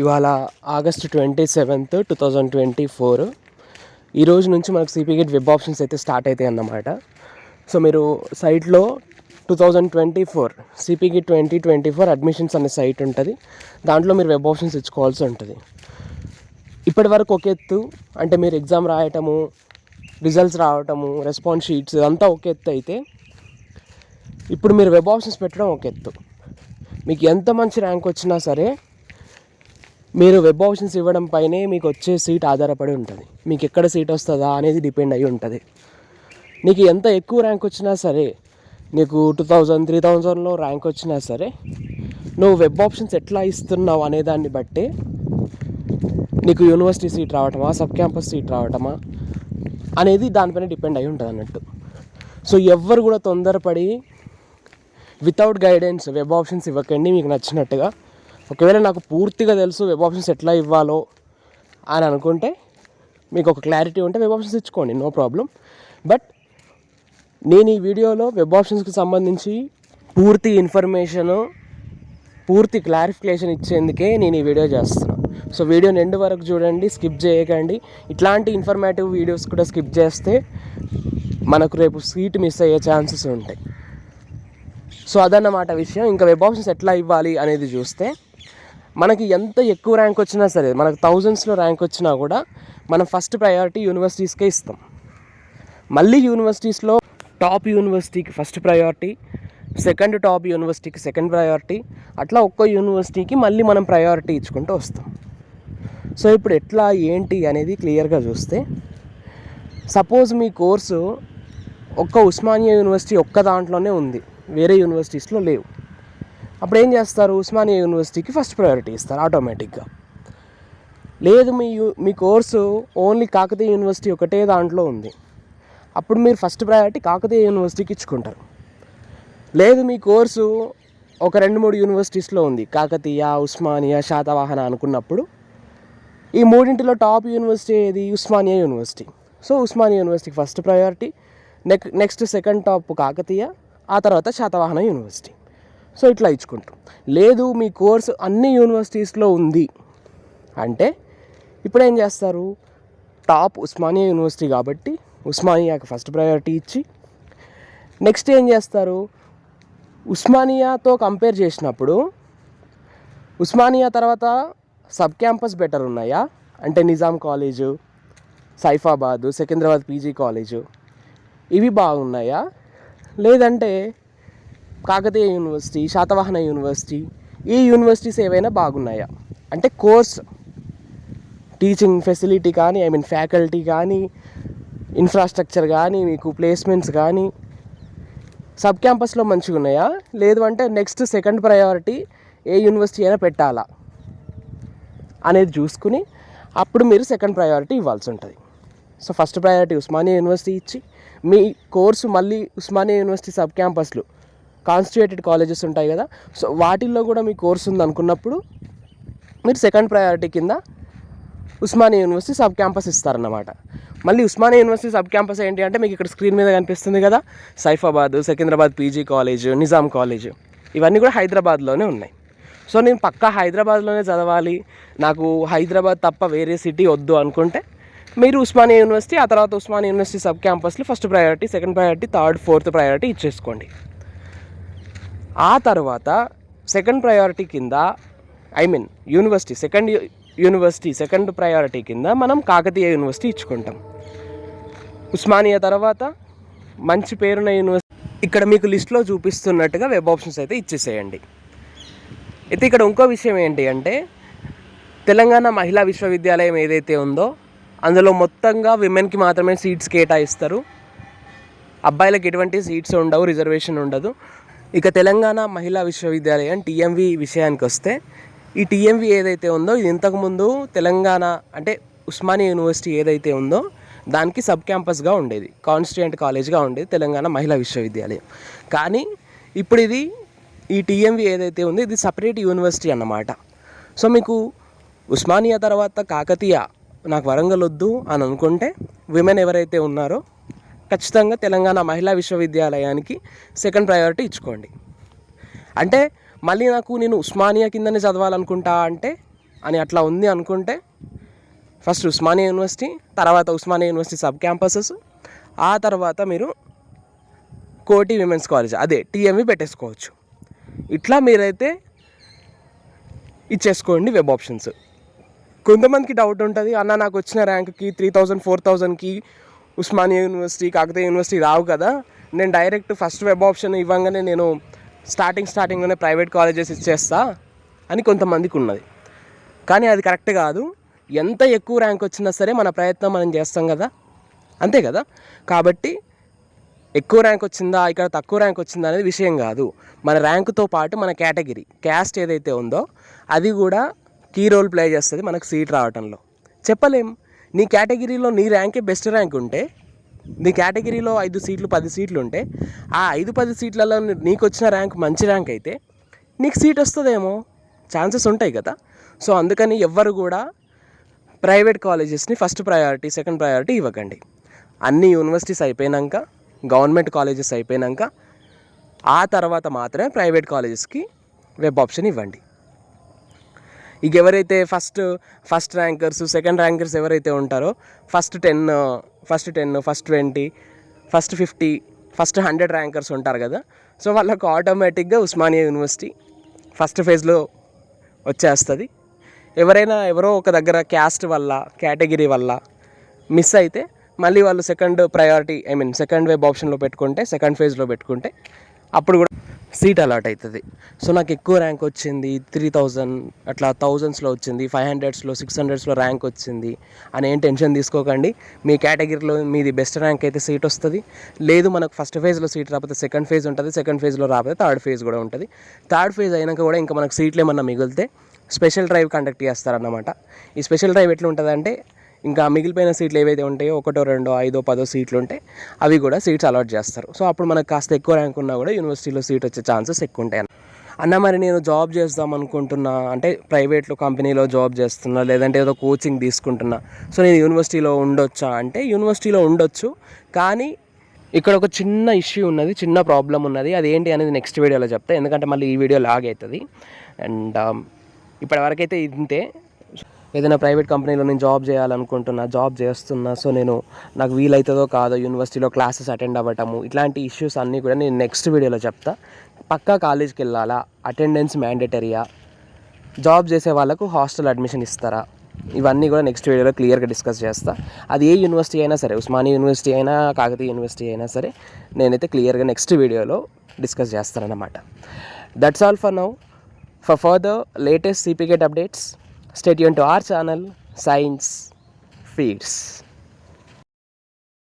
ఇవాళ August twenty seventh two thousand twenty four. ఈ రోజు నుంచి మనకు సిపీ గేట్ వెబ్ ఆప్షన్స్ అయితే స్టార్ట్ అవుతాయి అన్నమాట. సో మీరు సైట్లో two thousand twenty four CP GET twenty twenty four admissions అనే సైట్ ఉంటుంది. దాంట్లో మీరు వెబ్ ఆప్షన్స్ ఇచ్చుకోవాల్సి ఉంటుంది. ఇప్పటి వరకు ఒక ఎత్తు అంటే మీరు ఎగ్జామ్ రాయటము రిజల్ట్స్ రావటము రెస్పాన్స్ షీట్స్ అంతా ఒక ఎత్తు అయితే ఇప్పుడు మీరు వెబ్ ఆప్షన్స్ పెట్టడం ఒక ఎత్తు. మీకు ఎంత మంచి ర్యాంక్ వచ్చినా సరే మీరు వెబ్ ఆప్షన్స్ ఇవ్వడం పైనే మీకు వచ్చే సీట్ ఆధారపడి ఉంటుంది. మీకు ఎక్కడ సీట్ వస్తుందా అనేది డిపెండ్ అయి ఉంటుంది. నీకు ఎంత ఎక్కువ ర్యాంక్ వచ్చినా సరే నీకు టూ థౌజండ్ త్రీ థౌజండ్లో ర్యాంక్ వచ్చినా సరే నువ్వు వెబ్ ఆప్షన్స్ ఎట్లా ఇస్తున్నావు అనే దాన్ని బట్టి నీకు యూనివర్సిటీ సీట్ రావటమా సబ్ క్యాంపస్ సీట్ రావటమా అనేది దానిపైన డిపెండ్ అయి ఉంటుంది అన్నట్టు. సో ఎవ్వరు కూడా తొందరపడి వితౌట్ గైడెన్స్ వెబ్ ఆప్షన్స్ ఇవ్వకండి మీకు నచ్చినట్టుగా. ఒకవేళ నాకు పూర్తిగా తెలుసు వెబ్ ఆప్షన్స్ ఎట్లా ఇవ్వాలో అని అనుకుంటే మీకు ఒక క్లారిటీ ఉంటే వెబ్ ఆప్షన్స్ ఇచ్చుకోండి నో ప్రాబ్లం బట్ నేను ఈ వీడియోలో వెబ్ ఆప్షన్స్కి సంబంధించి పూర్తి ఇన్ఫర్మేషను పూర్తి క్లారిఫికేషన్ ఇచ్చేందుకే నేను ఈ వీడియో చేస్తున్నాను సో వీడియో ఎండ్ వరకు చూడండి స్కిప్ చేయకండి. ఇట్లాంటి ఇన్ఫర్మేటివ్ వీడియోస్ కూడా స్కిప్ చేస్తే మనకు రేపు సీట్ మిస్ అయ్యే ఛాన్సెస్ ఉంటాయి. సో అదన్నమాట విషయం. ఇంకా వెబ్ ఆప్షన్స్ ఎట్లా ఇవ్వాలి అనేది చూస్తే మనకి ఎంత ఎక్కువ ర్యాంక్ వచ్చినా సరే మనకు థౌజండ్స్లో ర్యాంక్ వచ్చినా కూడా మనం ఫస్ట్ ప్రయారిటీ యూనివర్సిటీస్కే ఇస్తాం. మళ్ళీ యూనివర్సిటీస్లో టాప్ యూనివర్సిటీకి ఫస్ట్ ప్రయారిటీ సెకండ్ టాప్ యూనివర్సిటీకి సెకండ్ ప్రయారిటీ అట్లా ఒక్కో యూనివర్సిటీకి మళ్ళీ మనం ప్రయారిటీ ఇచ్చుకుంటూ వస్తాం. సో ఇప్పుడు ఎట్లా ఏంటి అనేది క్లియర్గా చూస్తే సపోజ్ మీ కోర్సు ఒక్క ఉస్మానియా యూనివర్సిటీ ఒక్క దాంట్లోనే ఉంది వేరే యూనివర్సిటీస్లో లేవు. అప్పుడు ఏం చేస్తారు? ఉస్మానియా యూనివర్సిటీకి ఫస్ట్ ప్రయారిటీ ఇస్తారు ఆటోమేటిక్గా. లేదు మీ యూ మీ కోర్సు ఓన్లీ కాకతీయ యూనివర్సిటీ ఒకటే దాంట్లో ఉంది. అప్పుడు మీరు ఫస్ట్ ప్రయారిటీ కాకతీయ యూనివర్సిటీకి ఇచ్చుకుంటారు. లేదు మీ కోర్సు ఒక రెండు మూడు యూనివర్సిటీస్లో ఉంది. కాకతీయ ఉస్మానియా శాతవాహన అనుకున్నప్పుడు ఈ మూడింటిలో టాప్ యూనివర్సిటీ ఏది? ఉస్మానియా యూనివర్సిటీ. సో ఉస్మానియా యూనివర్సిటీకి first priority neck next second top Kakatiya ఆ తర్వాత శాతవాహన యూనివర్సిటీ. సో ఇట్లా ఇచ్చుకుంటాం. లేదు మీ కోర్సు అన్ని యూనివర్సిటీస్లో ఉంది. అంటే ఇప్పుడు ఏం చేస్తారు? టాప్ ఉస్మానియా యూనివర్సిటీ కాబట్టి ఉస్మానియాకి ఫస్ట్ ప్రయారిటీ ఇచ్చి నెక్స్ట్ ఏం చేస్తారు? ఉస్మానియాతో కంపేర్ చేసినప్పుడు ఉస్మానియా తర్వాత సబ్ క్యాంపస్ బెటర్ ఉన్నాయా? అంటే Nizam college Saifabad Secunderabad PG college ఇవి బాగున్నాయా? లేదంటే కాకతీయ యూనివర్సిటీ శాతవాహన యూనివర్సిటీ ఈ యూనివర్సిటీస్ ఏవైనా బాగున్నాయా? అంటే కోర్స్ టీచింగ్ ఫెసిలిటీ కానీ ఐ మీన్ ఫ్యాకల్టీ కానీ ఇన్ఫ్రాస్ట్రక్చర్ కానీ మీకు ప్లేస్మెంట్స్ కానీ సబ్ క్యాంపస్లో మంచిగా ఉన్నాయా? లేదు అంటే నెక్స్ట్ సెకండ్ ప్రయారిటీ ఏ యూనివర్సిటీ అయినా పెట్టాలా? అనేది చూసుకుని అప్పుడు మీరు సెకండ్ ప్రయారిటీ ఇవ్వాల్సి ఉంటుంది. So first priority Osmania university ఇచ్చి మీ కోర్సు మళ్ళీ ఉస్మానియా యూనివర్సిటీ సబ్ క్యాంపస్లు కాన్స్టిట్యూటెడ్ కాలేజెస్ ఉంటాయి కదా. సో వాటిల్లో కూడా మీ కోర్స్ ఉంది అనుకున్నప్పుడు మీరు సెకండ్ ప్రయారిటీ కింద ఉస్మానియా యూనివర్సిటీ సబ్ క్యాంపస్ ఇస్తారన్నమాట. మళ్ళీ ఉస్మానియా యూనివర్సిటీ సబ్ క్యాంపస్ ఏంటి అంటే మీకు ఇక్కడ స్క్రీన్ మీద కనిపిస్తుంది కదా. Saifabad Secunderabad PG college Nizam college ఇవన్నీ కూడా హైదరాబాద్లోనే ఉన్నాయి. సో నేను పక్కా హైదరాబాద్లోనే చదవాలి. నాకు హైదరాబాద్ తప్ప వేరే సిటీ వద్దు అనుకుంటే మీరు ఉస్మానియా యూనివర్సిటీ ఆ తర్వాత ఉస్మానియా యూనివర్సిటీ సబ్ క్యాంపస్లో first priority second priority third fourth priority ఇచ్చేసుకోండి. ఆ తర్వాత సెకండ్ ప్రయారిటీ కింద I mean university second university second priority కింద మనం కాకతీయ యూనివర్సిటీ ఇచ్చుకుంటాం. ఉస్మానియా తర్వాత మంచి పేరున్న యూనివర్సిటీ. ఇక్కడ మీకు లిస్ట్లో చూపిస్తున్నట్టుగా వెబ్ ఆప్షన్స్ అయితే ఇచ్చేసేయండి. అయితే ఇక్కడ ఇంకో విషయం ఏంటి అంటే తెలంగాణ మహిళా విశ్వవిద్యాలయం ఏదైతే ఉందో అందులో మొత్తంగా విమెన్కి మాత్రమే సీట్స్ కేటాయిస్తారు. అబ్బాయిలకు ఎటువంటి సీట్స్ ఉండవు రిజర్వేషన్ ఉండదు. ఇక తెలంగాణ మహిళా విశ్వవిద్యాలయం టీఎంవి విషయానికి వస్తే ఈ టీఎంవి ఏదైతే ఉందో ఇది ఇంతకుముందు తెలంగాణ అంటే ఉస్మానియా యూనివర్సిటీ ఏదైతే ఉందో దానికి సబ్ క్యాంపస్గా ఉండేది. కాన్స్టిట్యూంట్ కాలేజ్గా ఉండేది తెలంగాణ మహిళా విశ్వవిద్యాలయం. కానీ ఇప్పుడు ఇది ఈ టీఎంవి ఏదైతే ఉందో ఇది సపరేట్ యూనివర్సిటీ అన్నమాట. సో మీకు ఉస్మానియా తర్వాత కాకతీయ నాకు వరంగల్ వద్దు అని అనుకుంటే విమెన్ ఎవరైతే ఉన్నారో ఖచ్చితంగా తెలంగాణ మహిళా విశ్వవిద్యాలయానికి సెకండ్ ప్రయారిటీ ఇచ్చుకోండి. అంటే మళ్ళీ నాకు నేను ఉస్మానియా కిందనే చదవాలనుకుంటా అంటే అని అట్లా ఉంది అనుకుంటే ఫస్ట్ ఉస్మానియా యూనివర్సిటీ తర్వాత ఉస్మానియా యూనివర్సిటీ సబ్ క్యాంపసెస్ ఆ తర్వాత మీరు కోటి విమెన్స్ కాలేజ్ అదే టీఎంవి పెట్టేసుకోవచ్చు. ఇట్లా మీరైతే ఇచ్చేసుకోండి వెబ్ ఆప్షన్స్. కొంతమందికి డౌట్ ఉంటుంది అన్న నాకు వచ్చిన ర్యాంక్కి త్రీ థౌజండ్ ఫోర్ థౌజండ్కి ఉస్మానియా యూనివర్సిటీ కాకతీయ యూనివర్సిటీ రావు కదా. నేను డైరెక్ట్ ఫస్ట్ వెబ్ ఆప్షన్ ఇవ్వగానే నేను స్టార్టింగ్ స్టార్టింగ్లోనే ప్రైవేట్ కాలేజెస్ ఇచ్చేస్తా అని కొంతమందికి ఉన్నది. కానీ అది కరెక్ట్ కాదు. ఎంత ఎక్కువ ర్యాంక్ వచ్చినా సరే మన ప్రయత్నం మనం చేస్తాం కదా. అంతే కదా? కాబట్టి ఎక్కువ ర్యాంక్ వచ్చిందా ఇక్కడ తక్కువ ర్యాంక్ వచ్చిందా అనేది విషయం కాదు. మన ర్యాంకుతో పాటు మన కేటగిరీ క్యాస్ట్ ఏదైతే ఉందో అది కూడా కీ రోల్ ప్లే చేస్తుంది మనకు సీట్ రావటంలో. చెప్పలేం. నీ కేటగిరీలో నీ ర్యాంకే బెస్ట్ ర్యాంక్ ఉంటే నీ కేటగిరీలో ఐదు సీట్లు పది సీట్లు ఉంటే ఆ ఐదు పది సీట్లలో నీకు వచ్చిన ర్యాంక్ మంచి ర్యాంక్ అయితే నీకు సీట్ వస్తుందేమో. ఛాన్సెస్ ఉంటాయి కదా. సో అందుకని ఎవ్వరు కూడా ప్రైవేట్ కాలేజెస్ని ఫస్ట్ ప్రయారిటీ సెకండ్ ప్రయారిటీ ఇవ్వకండి. అన్ని యూనివర్సిటీస్ అయిపోయినాక గవర్నమెంట్ కాలేజెస్ అయిపోయినాక ఆ తర్వాత మాత్రమే ప్రైవేట్ కాలేజెస్కి వెబ్ ఆప్షన్ ఇవ్వండి. ఇక ఎవరైతే first first rankers second rankers ఎవరైతే ఉంటారో first ten first ten first twenty first fifty first hundred rankers ఉంటారు కదా. సో వాళ్ళకు ఆటోమేటిక్గా ఉస్మానియా యూనివర్సిటీ ఫస్ట్ ఫేజ్లో వచ్చేస్తుంది. ఎవరైనా ఎవరో ఒక దగ్గర క్యాస్ట్ వల్ల కేటగిరీ వల్ల మిస్ అయితే మళ్ళీ వాళ్ళు second priority I mean second web ఆప్షన్లో పెట్టుకుంటే సెకండ్ ఫేజ్లో పెట్టుకుంటే అప్పుడు కూడా సీట్ అలాట్ అవుతుంది. సో నాకు ఎక్కువ ర్యాంక్ వచ్చింది త్రీ థౌజండ్ అట్లా థౌజండ్స్లో వచ్చింది ఫైవ్ హండ్రెడ్స్లో సిక్స్ హండ్రెడ్స్లో ర్యాంక్ వచ్చింది. అని ఏం టెన్షన్ తీసుకోకండి. మీ కేటగిరీలో మీది బెస్ట్ ర్యాంక్ అయితే సీట్ వస్తుంది. లేదు మనకు ఫస్ట్ ఫేజ్లో సీట్ రాకపోతే సెకండ్ ఫేజ్ ఉంటుంది సెకండ్ ఫేజ్లో రాకపోతే థర్డ్ ఫేజ్ కూడా ఉంటుంది. థర్డ్ ఫేజ్ అయినాక కూడా ఇంకా మనకు సీట్లు ఏమన్నా మిగిలితే స్పెషల్ డ్రైవ్ కండక్ట్ చేస్తారన్నమాట. ఈ స్పెషల్ డ్రైవ్ ఎట్లా ఉంటుందంటే ఇంకా మిగిలిపోయిన సీట్లు ఏవైతే ఉంటాయో ఒకటో రెండో ఐదో పదో సీట్లు ఉంటే అవి కూడా సీట్స్ అలాట్ చేస్తారు. సో అప్పుడు మనకు కాస్త ఎక్కువ ర్యాంక్ ఉన్నా కూడా యూనివర్సిటీలో సీట్ వచ్చే ఛాన్సెస్ ఎక్కువ ఉంటాయి అన్న మరి నేను జాబ్ చేద్దాం అనుకుంటున్నా. అంటే ప్రైవేట్లో కంపెనీలో జాబ్ చేస్తున్నా లేదంటే ఏదో కోచింగ్ తీసుకుంటున్నా. సో నేను యూనివర్సిటీలో ఉండొచ్చా? అంటే యూనివర్సిటీలో ఉండొచ్చు. కానీ ఇక్కడ ఒక చిన్న ఇష్యూ ఉన్నది చిన్న ప్రాబ్లం ఉన్నది. అది ఏంటి అనేది నెక్స్ట్ వీడియోలో చెప్తా. ఎందుకంటే మళ్ళీ ఈ వీడియో లాగ్ అవుతుంది. అండ్ ఇప్పటివరకైతే ఇంతే. ఏదైనా ప్రైవేట్ కంపెనీలో నేను జాబ్ చేయాలనుకుంటున్నా జాబ్ చేస్తున్నా సో నేను నాకు వీలవుతుందో కాదో యూనివర్సిటీలో క్లాసెస్ అటెండ్ అవ్వటము ఇట్లాంటి ఇష్యూస్ అన్నీ కూడా నేను నెక్స్ట్ వీడియోలో చెప్తా. పక్కా కాలేజ్కి వెళ్ళాలా? అటెండెన్స్ మ్యాండేటరీయా? జాబ్ చేసే వాళ్ళకు హాస్టల్ అడ్మిషన్ ఇస్తారా? ఇవన్నీ కూడా నెక్స్ట్ వీడియోలో క్లియర్గా డిస్కస్ చేస్తా. అది ఏ యూనివర్సిటీ అయినా సరే ఉస్మానియా యూనివర్సిటీ అయినా కాకతీయ యూనివర్సిటీ అయినా సరే నేనైతే క్లియర్గా నెక్స్ట్ వీడియోలో discuss చేస్తానన్నమాట. That's all for now for further latest CPGET updates Stay tuned to our channel, Science Feeds.